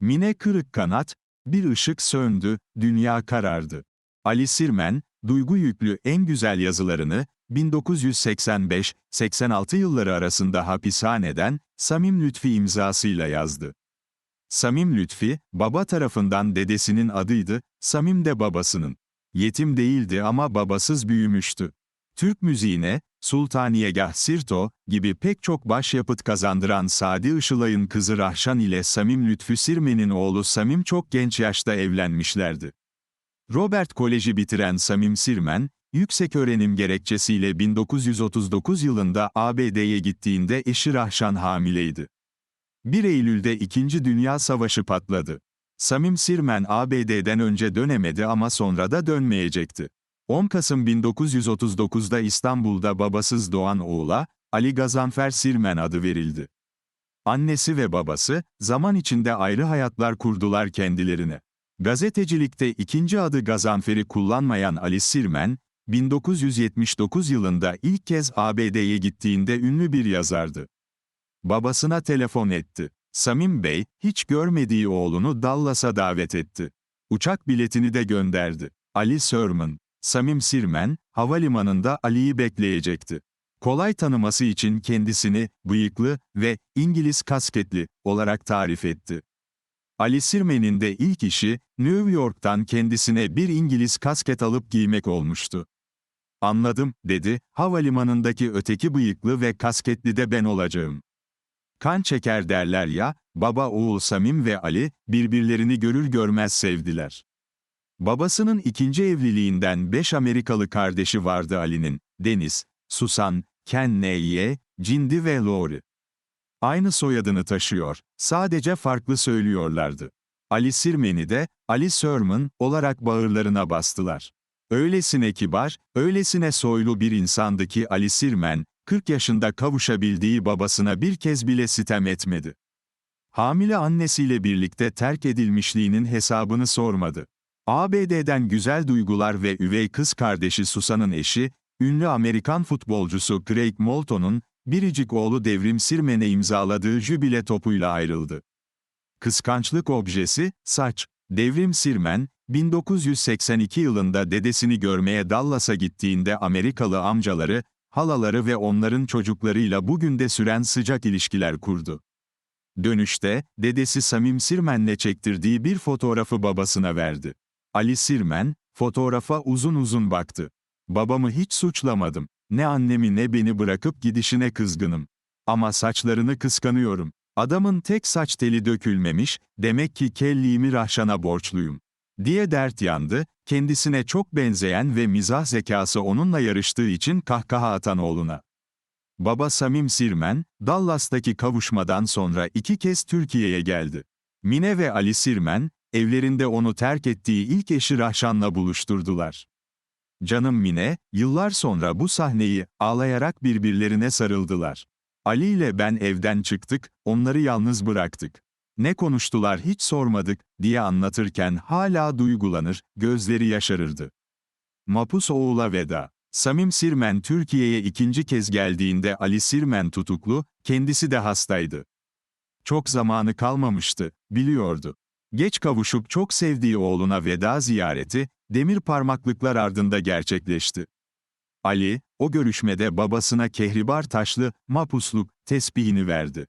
Mine kırık kanat, bir ışık söndü, dünya karardı. Ali Sirmen, duygu yüklü en güzel yazılarını, 1985-86 yılları arasında hapishaneden, Samim Lütfi imzasıyla yazdı. Samim Lütfi, baba tarafından dedesinin adıydı, Samim de babasının. Yetim değildi ama babasız büyümüştü. Türk müziğine, Sultaniyegah Sirto gibi pek çok başyapıt kazandıran Sadi Işılay'ın kızı Rahşan ile Samim Lütfü Sirmen'in oğlu Samim çok genç yaşta evlenmişlerdi. Robert Koleji bitiren Samim Sirmen, yüksek öğrenim gerekçesiyle 1939 yılında ABD'ye gittiğinde eşi Rahşan hamileydi. 1 Eylül'de İkinci Dünya Savaşı patladı. Samim Sirmen ABD'den önce dönemedi ama sonra da dönmeyecekti. 10 Kasım 1939'da İstanbul'da babasız doğan oğula, Ali Gazanfer Sirmen adı verildi. Annesi ve babası, zaman içinde ayrı hayatlar kurdular kendilerine. Gazetecilikte ikinci adı Gazanfer'i kullanmayan Ali Sirmen, 1979 yılında ilk kez ABD'ye gittiğinde ünlü bir yazardı. Babasına telefon etti. Samim Bey, hiç görmediği oğlunu Dallas'a davet etti. Uçak biletini de gönderdi. Ali Sörman, Samim Sirmen, havalimanında Ali'yi bekleyecekti. Kolay tanıması için kendisini, bıyıklı ve İngiliz kasketli olarak tarif etti. Ali Sirmen'in de ilk işi, New York'tan kendisine bir İngiliz kasket alıp giymek olmuştu. Anladım, dedi, havalimanındaki öteki bıyıklı ve kasketli de ben olacağım. Kan çeker derler ya, baba oğul Samim ve Ali, birbirlerini görür görmez sevdiler. Babasının ikinci evliliğinden beş Amerikalı kardeşi vardı Ali'nin, Deniz, Susan, Ken N.Y., Cindy ve Lori. Aynı soyadını taşıyor, sadece farklı söylüyorlardı. Ali Sirmen'i de, Ali Sörman olarak bağırlarına bastılar. Öylesine kibar, öylesine soylu bir insandı ki Ali Sirmen, 40 yaşında kavuşabildiği babasına bir kez bile sitem etmedi. Hamile annesiyle birlikte terk edilmişliğinin hesabını sormadı. ABD'den güzel duygular ve üvey kız kardeşi Susan'ın eşi, ünlü Amerikan futbolcusu Craig Moulton'un, biricik oğlu Devrim Sirmen'e imzaladığı jübile topuyla ayrıldı. Kıskançlık objesi, saç. Devrim Sirmen, 1982 yılında dedesini görmeye Dallas'a gittiğinde Amerikalı amcaları, halaları ve onların çocuklarıyla bugün de süren sıcak ilişkiler kurdu. Dönüşte, dedesi Samim Sirmen'le çektirdiği bir fotoğrafı babasına verdi. Ali Sirmen, fotoğrafa uzun uzun baktı. Babamı hiç suçlamadım. Ne annemi ne beni bırakıp gidişine kızgınım. Ama saçlarını kıskanıyorum. Adamın tek saç teli dökülmemiş, demek ki kelliğimi Rahşan'a borçluyum. Diye dert yandı, kendisine çok benzeyen ve mizah zekası onunla yarıştığı için kahkaha atan oğluna. Baba Samim Sirmen, Dallas'taki kavuşmadan sonra iki kez Türkiye'ye geldi. Mine ve Ali Sirmen, evlerinde onu terk ettiği ilk eşi Rahşan'la buluşturdular. Canım Mine, yıllar sonra bu sahneyi ağlayarak birbirlerine sarıldılar. Ali ile ben evden çıktık, onları yalnız bıraktık. Ne konuştular hiç sormadık, diye anlatırken hala duygulanır, gözleri yaşarırdı. Mapus oğula veda. Samim Sirmen Türkiye'ye ikinci kez geldiğinde Ali Sirmen tutuklu, kendisi de hastaydı. Çok zamanı kalmamıştı, biliyordu. Geç kavuşup çok sevdiği oğluna veda ziyareti, demir parmaklıklar ardında gerçekleşti. Ali, o görüşmede babasına kehribar taşlı, mapusluk, tesbihini verdi.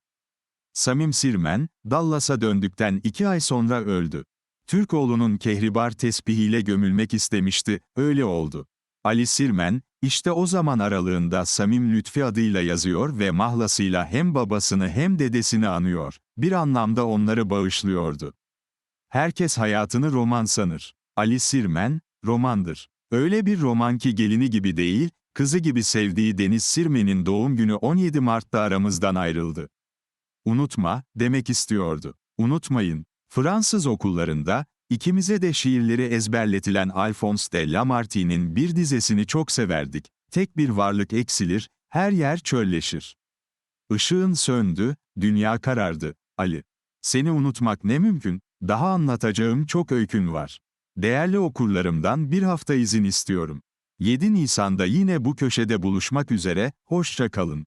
Samim Sirmen, Dallas'a döndükten iki ay sonra öldü. Türkoğlu'nun kehribar tesbihiyle gömülmek istemişti, öyle oldu. Ali Sirmen, işte o zaman aralığında Samim Lütfi adıyla yazıyor ve mahlasıyla hem babasını hem dedesini anıyor. Bir anlamda onları bağışlıyordu. Herkes hayatını roman sanır. Ali Sirmen, romandır. Öyle bir roman ki gelini gibi değil, kızı gibi sevdiği Deniz Sirmen'in doğum günü 17 Mart'ta aramızdan ayrıldı. Unutma, demek istiyordu. Unutmayın, Fransız okullarında, ikimize de şiirleri ezberletilen Alphonse de Lamartine'in bir dizesini çok severdik. Tek bir varlık eksilir, her yer çölleşir. Işığın söndü, dünya karardı, Ali. Seni unutmak ne mümkün, daha anlatacağım çok öykün var. Değerli okurlarımdan bir hafta izin istiyorum. 7 Nisan'da yine bu köşede buluşmak üzere, hoşça kalın.